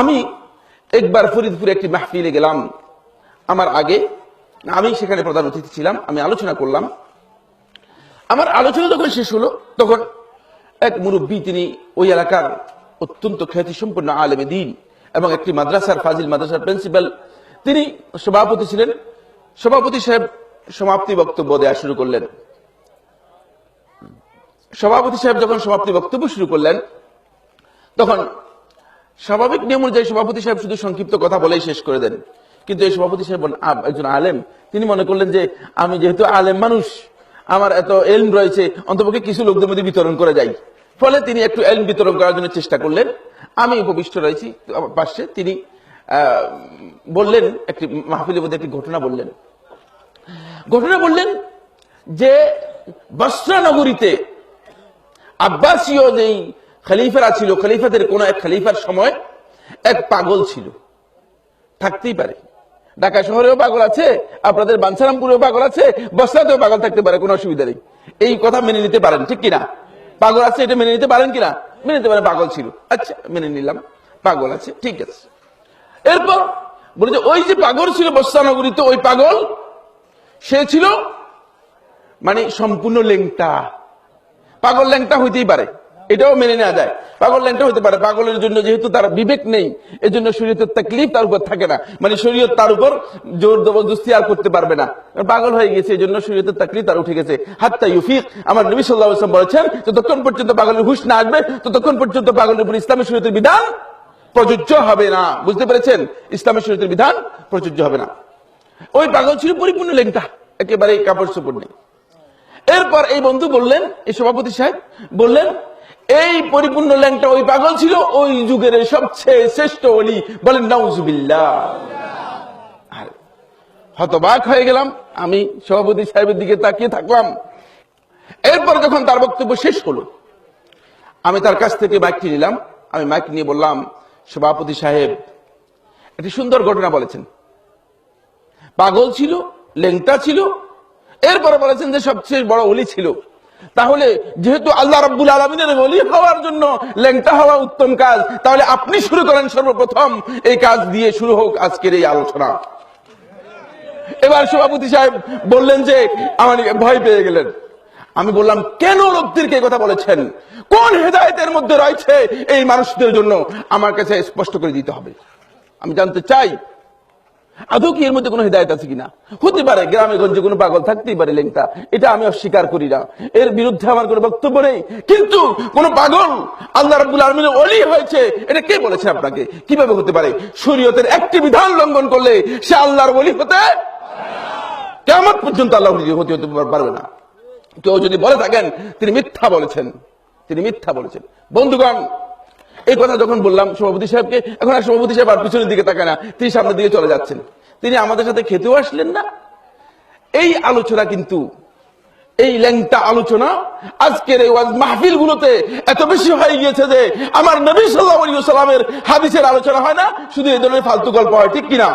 আমি একবার ফরিদপুরে একটি মাহফিলে গেলাম। আমার আগে আমি সেখানে প্রধান অতিথি ছিলাম, আমি আলোচনা করলাম। আমার আলোচনা যখন শেষ হলো, তখন এক মুরব্বী তিনি ওই এলাকার অত্যন্ত খ্যাতিসম্পন্ন আলেমে দিন এবং একটি মাদ্রাসার ফাজিল মাদ্রাসার প্রিন্সিপাল, তিনি সভাপতি ছিলেন। সভাপতি সাহেব সমাপ্তি বক্তব্য দেওয়া শুরু করলেন। সভাপতি সাহেব যখন সমাপ্তি বক্তব্য শুরু করলেন, তখন স্বাভাবিক নিয়ম অনুযায়ী সভাপতি সাহেব শুধু সংক্ষিপ্ত কথা বলেই শেষ করে দেন। কিন্তু এই সভাপতি সাহেব একজন আলেম। তিনি মনে করলেন যে, আমি যেহেতু আলেম মানুষ, আমার এত এলম রয়েছে, অন্তপক্ষে কিছু লোকদের মধ্যে বিতরণ করে যাই ফলে তিনি একটু এলম বিতরণ করার জন্য চেষ্টা করলেন। আমি উপবিষ্ট রয়েছি পাশে তিনি বললেন, একটি মাহফিলের মধ্যে একটি ঘটনা বললেন। ঘটনা বললেন যে বস্ত্রা নগরীতে আব্বাসীয় যেই খলিফারা ছিল, খালিফাদের কোন এক খালিফার সময় এক পাগল ছিল। থাকতেই পারে। ঢাকা শহরেও পাগল আছে, আপনাদের বাঞ্ছারামপুরেও পাগল আছে, বসরাতেও পাগল থাকতে পারে, কোনো অসুবিধা নেই। এই কথা মেনে নিতে পারেন, ঠিক কিনা? পাগল আছে, এটা মেনে নিতে পারেন কিনা? মেনে নিতে পারেন, পাগল ছিল। আচ্ছা মেনে নিলাম, পাগল আছে, ঠিক আছে। এরপর বলে যে, ওই যে পাগল ছিল বস্তানগরীতে ওই পাগল, সে ছিল মানে সম্পূর্ণ লেংটা পাগল ল্যাংটা হইতেই পারে। এটাও মেনে নেওয়া যায়। পাগল ল্যাংটা হইতে পারে, পাগলের জন্য যেহেতু তার বিবেক নেই, এজন্য শরীয়তের তাকলিফ তার উপর থাকে না। মানে শরীয়ত তার উপর জোর জবরদস্তি আর করতে পারবে না। পাগল হয়ে গেছে এই জন্য শরীয়তের তাকলিফ তার উঠে গেছে। হাত্তা ইউফিক, আমার নবী সাল্লাহ আসলাম বলেছেন, যতক্ষণ পর্যন্ত পাগলের হুশ না আসবে, ততক্ষণ পর্যন্ত পাগলের উপর ইসলামী শরীয়তের বিধান প্রযোজ্য হবে না। বুঝতে পেরেছেন? ইসলামী শরীয়তের বিধান প্রযোজ্য হবে না। ওই পাগল ছিল পরিপূর্ণ লেংটা একেবারে কাপড় চোপড় নেই। এরপর এই বন্ধু বললেন, এই সভাপতি সাহেব বললেন এই পরিপূর্ণ ল্যাংটা ওই পাগল ছিল, ওই যুগের সবচেয়ে শ্রেষ্ঠ অলি বলেন, নাউজুবিল্লাহ। আর হতবাক হয়ে গেলাম, আমি সভাপতি সাহেবের দিকে তাকিয়ে থাকলাম। এরপর যখন তার বক্তব্য শেষ হলো, আমি তার কাছ থেকে মাইকটি নিলাম, আমি মাইক নিয়ে বললাম, সভাপতি সাহেব, একটি সুন্দর ঘটনা বলেছেন। পাগল ছিল লেংটা ছিল, এরপরে বলেছেন যে সবচেয়ে বড় অলি ছিল। তাহলে যেহেতু আল্লাহ রাব্বুল আলমিনের অলি হওয়ার জন্য লেংটা হওয়া উত্তম কাজ, তাহলে আপনি শুরু করেন সর্বপ্রথম এই কাজ দিয়ে শুরু হোক আজকের এই আলোচনা। এবার সভাপতি সাহেব বললেন যে, আমার ভয় পেয়ে গেলেন। আমি বললাম, কেন লোকদেরকে কথা বলেছেন? কোন হেদায়েতের মধ্যে রয়েছে এই মানুষদের জন্য? আমার কাছে স্পষ্ট করে দিতে হবে। আমি জানতে চাই আদৌ কি এর মধ্যে কোনো হৃদায়ত আছে কিনা? হতে পারে, গ্রামে, গঞ্জে কোনো পাগল থাকতেই পারে লেংটা। এটা আমি অস্বীকার করি না। এর বিরুদ্ধে আমার কোনো বক্তব্য নেই। কিন্তু কোন পাগল আল্লাহ রাব্বুল আলমিনের অলি হয়েছে, এটা কে বলেছে আপনাকে? কীভাবে হতে পারে? শরীয়তের একটি বিধান লঙ্ঘন করলে সে আল্লাহর অলি হতে কেমন পর্যন্ত আল্লাহ হতে হতে পারবে না। কেউ যদি বলে থাকেন, তিনি মিথ্যা বলেছেন। তিনি মিথ্যা বলেছেন। বন্ধুগণ, এই কথা যখন বললাম, সভাপতি সাহেবকে, এখন আর সভাপতি সাহেব আর পিছনের দিকে তাকায় না, তিনি সামনের দিকে চলে যাচ্ছেন। তিনি আমাদের সাথে খেতেও আসলেন না। এই আলোচনা কিন্তু, এই ল্যাংটা আলোচনা আজকের এই মাহফিল গুলোতে এত বেশি হয়ে গিয়েছে যে আমার নবী সাল্লাহ সাল্লামের হাদিসের আলোচনা হয় না, শুধু এই ধরনের ফালতু গল্প হয়, ঠিক কিনা?